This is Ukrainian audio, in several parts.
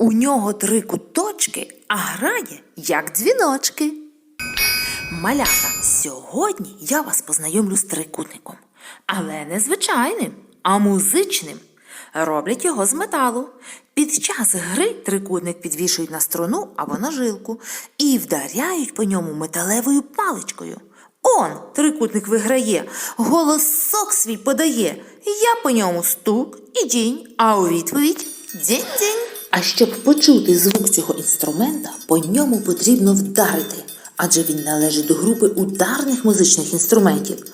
У нього три куточки, а грає як дзвіночки. Малята, сьогодні я вас познайомлю з трикутником, але не звичайним, а музичним. Роблять його з металу. Під час гри трикутник підвішують на струну або на жилку і вдаряють по ньому металевою паличкою. Он трикутник виграє, голосок свій подає. Я по ньому стук і дінь, а у відповідь дінь-дінь. А щоб почути звук цього інструмента, по ньому потрібно вдарити, адже він належить до групи ударних музичних інструментів.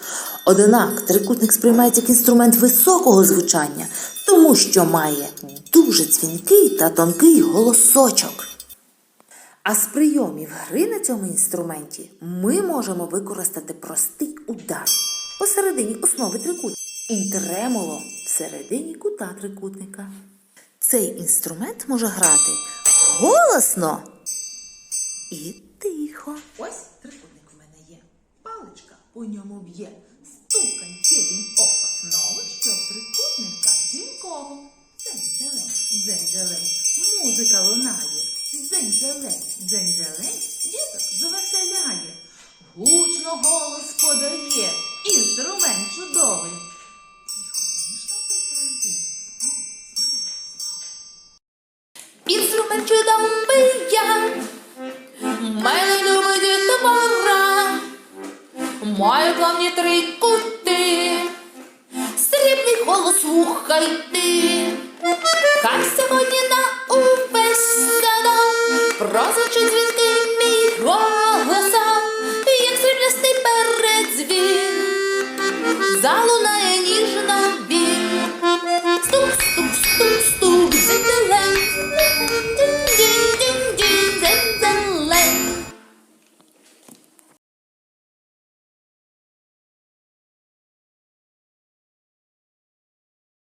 Однак трикутник сприймається як інструмент високого звучання, тому що має дуже дзвінкий та тонкий голосочок. А з прийомів гри на цьому інструменті ми можемо використати простий удар посередині основи трикутника і тремоло всередині кута трикутника. Цей інструмент може грати голосно і тихо. Ось трикутник в мене є. Паличка по ньому б'є. Інструмент чудовий я, мене любить товара, маю плавні три кути, срібний голос слухай ти, хай сьогодні на увесь садок прозвучить дзвінки